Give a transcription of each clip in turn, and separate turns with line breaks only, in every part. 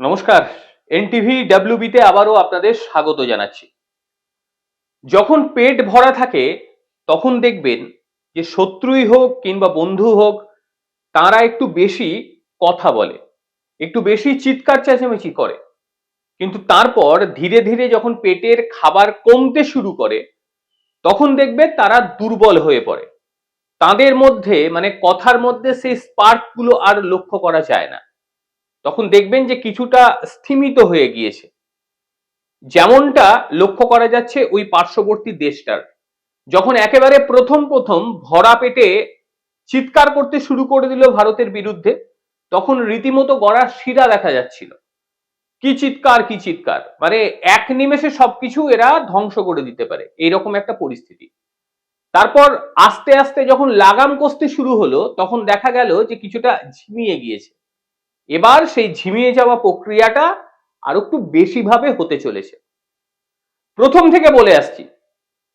নমস্কার, এনটিভি ডাব্লিউবিতে আবারও আপনাদের স্বাগত জানাচ্ছি। যখন পেট ভরা থাকে, তখন দেখবেন যে শত্রুই হোক কিংবা বন্ধু হোক, তারা একটু বেশি কথা বলে, একটু বেশি চিৎকার চেঁচামেচি করে। কিন্তু তারপর ধীরে ধীরে যখন পেটের খাবার কমতে শুরু করে, তখন দেখবে তারা দুর্বল হয়ে পড়ে। তাদের মধ্যে মানে কথার মধ্যে সেই স্পার্কগুলো আর লক্ষ্য করা যায় না। তখন দেখবেন যে কিছুটা স্থিমিত হয়ে গিয়েছে। যেমনটা লক্ষ্য করা যাচ্ছে ওই পার্শ্ববর্তী দেশটার। যখন একেবারে প্রথম প্রথম ভরা পেটে চিৎকার করতে শুরু করে দিল ভারতের বিরুদ্ধে, তখন রীতিমতো গড়ার শিরা দেখা যাচ্ছিল। কি চিৎকার কি চিৎকার। মানে এক নিমেষে সবকিছু এরা ধ্বংস করে দিতে পারে, এইরকম একটা পরিস্থিতি। তারপর আস্তে আস্তে যখন লাগাম কষতে শুরু হলো, তখন দেখা গেল যে কিছুটা ঝিমিয়ে গিয়েছে। এবার সেই ঝিমিয়ে যাওয়া প্রক্রিয়াটা আর একটু বেশিভাবে হতে চলেছে। প্রথম থেকে বলে আসছি,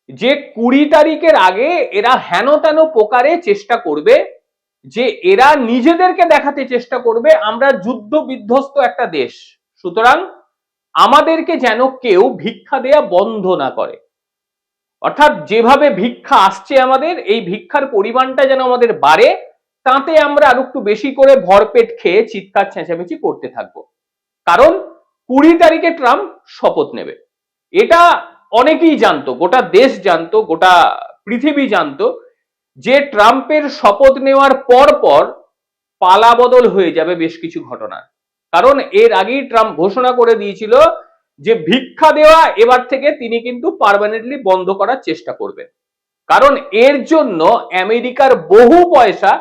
যে কুড়ি তারিখের আগে এরা হেন তেন প্রকারে চেষ্টা করবে, যে এরা নিজেদেরকে দেখাতে চেষ্টা করবে, আমরা যুদ্ধ বিধ্বস্ত একটা দেশ, সুতরাং আমাদেরকে যেন কেউ ভিক্ষা দেয়া বন্ধ না করে। অর্থাৎ যেভাবে ভিক্ষা আসছে আমাদের, এই ভিক্ষার পরিমাণটা যেন আমাদের বাড়ে তাতে আমরা আর একটু বেশি করে ভরপেট খেয়ে চিৎকার চেঁচামেচি করতে থাকব। কারণ কুড়ি তারিখে ট্রাম্প শপথ নেবে। এটা অনেকেই জানতো, গোটা দেশ জানতো, গোটা পৃথিবী জানতো যে ট্রাম্পের শপথ নেওয়ার পর পর পালা বদল হয়ে যাবে বেশ কিছু ঘটনার। কারণ এর আগেই ট্রাম্প ঘোষণা করে দিয়েছিল যে ভিক্ষা দেওয়া এবার থেকে তিনি কিন্তু পারমানেন্টলি বন্ধ করার চেষ্টা করবেন। কারণ এর জন্য আমেরিকার বহু পয়সা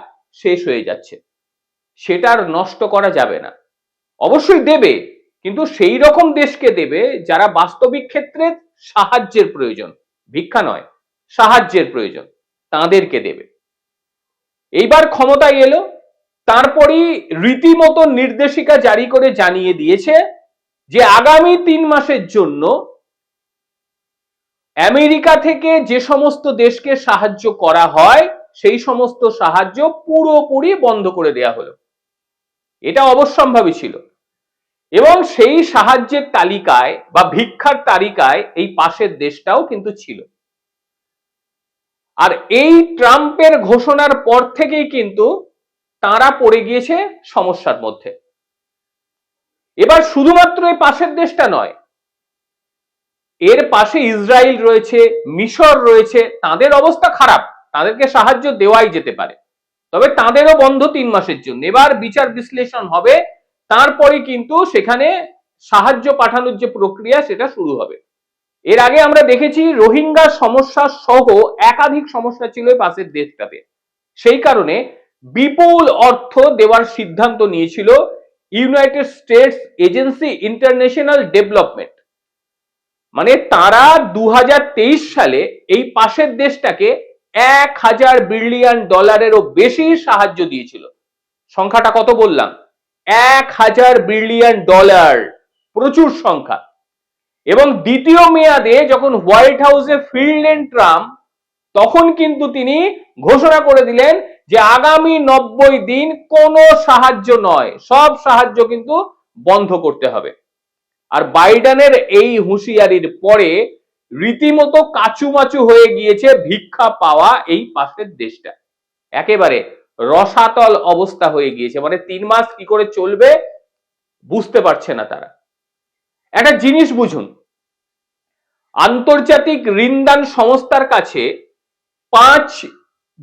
শেষ হয়ে যাচ্ছে। সেটা আর নষ্ট করা যাবে না। অবশ্যই দেবে, কিন্তু সেই রকম দেশকে দেবে যারা বাস্তবিক ক্ষেত্রে সাহায্যের প্রয়োজন। ভিক্ষা নয়, সাহায্যের প্রয়োজন। তাদেরকে দেবে। এইবার ক্ষমতায় এলো, তারপরই রীতিমতো নির্দেশিকা জারি করে জানিয়ে দিয়েছে যে আগামী তিন মাসের জন্য আমেরিকা থেকে যে সমস্ত দেশকে সাহায্য করা হয় সেই সমস্ত সাহায্য পুরোপুরি বন্ধ করে দেয়া হলো। এটা অবশ্যম্ভাবী ছিল। এবং সেই সাহায্যের তালিকায় বা ভিক্ষার তালিকায় এই পাশের দেশটাও কিন্তু ছিল। আর এই ট্রাম্পের ঘোষণার পর থেকেই কিন্তু তারা পড়ে গিয়েছে সমস্যার মধ্যে। এবার শুধুমাত্র এই পাশের দেশটা নয়, এর পাশে ইসরায়েল রয়েছে, মিশর রয়েছে, তাদের অবস্থা খারাপ। তাদেরকে সাহায্য দেওয়াই যেতে পারে। তবে তাদেরও বন্ধ তিন মাসের জন্য। এবার বিচার বিশ্লেষণ হবে। তারপরে কিন্তু সেখানে সাহায্য পাঠানোর যে প্রক্রিয়া, সেটা শুরু হবে। এর আগে আমরা দেখেছি রোহিঙ্গা সমস্যা সহ একাধিক সমস্যা ছিল পাশের দেশটাতে। সেই কারণে বিপুল অর্থ দেওয়ার সিদ্ধান্ত নিয়েছিল United States agency international development. মানে তারা দু হাজার তেইশ সালে এই পাশের দেশটাকে এক হাজার বিলিয়ন ডলারেরও বেশি সাহায্য দিয়েছিল। সংখ্যাটা কত বললাম? এক হাজার বিলিয়ন ডলার। প্রচুর সংখ্যা। এবং দ্বিতীয় মেয়াদে যখন হোয়াইট হাউসে ফিরলেন ট্রাম্প, তখন কিন্তু তিনি ঘোষণা করে দিলেন যে আগামী নব্বই দিন কোনো সাহায্য নয়। সব সাহায্য কিন্তু বন্ধ করতে হবে। আর বাইডেনের এই হুঁশিয়ারির পরে রীতিমতো কাচুমাচু হয়ে গিয়েছে ভিক্ষা পাওয়া এই পাশের দেশটা। একেবারে রসাতল অবস্থা হয়ে গিয়েছে। মানে তিন মাস কি করে চলবে বুঝতে পারছে না তারা। একটা জিনিস বুঝুন, আন্তর্জাতিক ঋণদান সংস্থার কাছে পাঁচ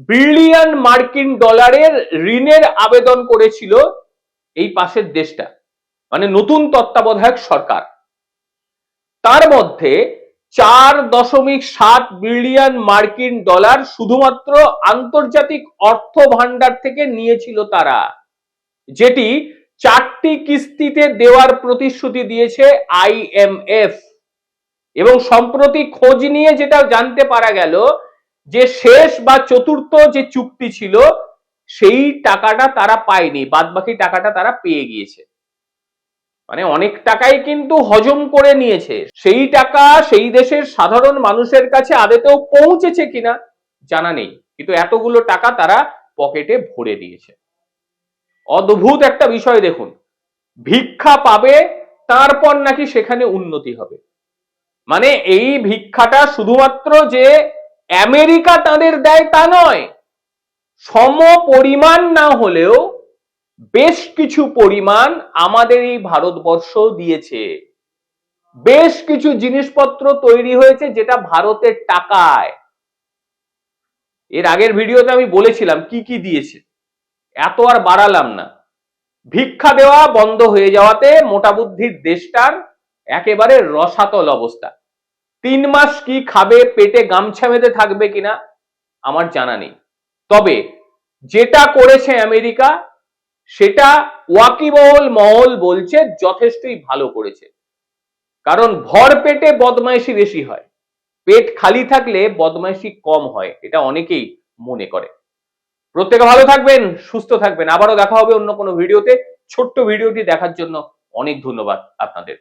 বিলিয়ন মার্কিন ডলারের ঋণের আবেদন করেছিল এই পাশের দেশটা মানে নতুন তত্ত্বাবধায়ক সরকার। তার মধ্যে চার দশমিক সাত বিলিয়ন মার্কিন ডলার শুধুমাত্র আন্তর্জাতিক অর্থ ভান্ডার থেকে নিয়েছিল তারা, যেটি চারটি কিস্তিতে দেওয়ার প্রতিশ্রুতি দিয়েছে আইএমএফ এবং সম্প্রতি খোঁজ নিয়ে যেটা জানতে পারা গেল, যে শেষ বা চতুর্থ যে চুক্তি ছিল, সেই টাকাটা তারা পায়নি বাদ বাকি টাকাটা তারা পেয়ে গিয়েছে। মানে অনেক টাকাই কিন্তু হজম করে নিয়েছে। সেই টাকা সেই দেশের সাধারণ মানুষের কাছে আদেতেও পৌঁছেছে কিনা জানা নেই। কিন্তু এতগুলো টাকা তারা পকেটে ভরে দিয়েছে। অদ্ভুত একটা বিষয় দেখুন। ভিক্ষা পাবে, তারপর নাকি সেখানে উন্নতি হবে। মানে এই ভিক্ষাটা শুধুমাত্র যে আমেরিকা তাদের দেয় তা নয় সম পরিমাণ না হলেও বেশ কিছু পরিমাণ আমাদের এই ভারতবর্ষ দিয়েছে। বেশ কিছু জিনিসপত্র তৈরি হয়েছে যেটা ভারতের টাকায়। এর আগের ভিডিওতে আমি বলেছিলাম কি কি দিয়েছে। এত আর বাড়ালাম না। ভিক্ষা দেওয়া বন্ধ হয়ে যাওয়াতে মোটা বুদ্ধির দেশটার একেবারে রসাতল অবস্থা। তিন মাস কি খাবে, পেটে গামছা বেঁধে থাকবে কিনা, আমার জানা নেই। তবে যেটা করেছে আমেরিকা সেটা ওয়াকিবহল মহল বলছে যথেষ্টই ভালো করেছে। কারণ ভর পেটে বদমাইশি বেশি হয়। পেট খালি থাকলে বদমাইশি কম হয়, এটা অনেকেই মনে করে। প্রত্যেকে ভালো থাকবেন, সুস্থ থাকবেন। আবারও দেখা হবে অন্য কোনো ভিডিওতে। ছোট্ট ভিডিওটি দেখার জন্য অনেক ধন্যবাদ আপনাদের।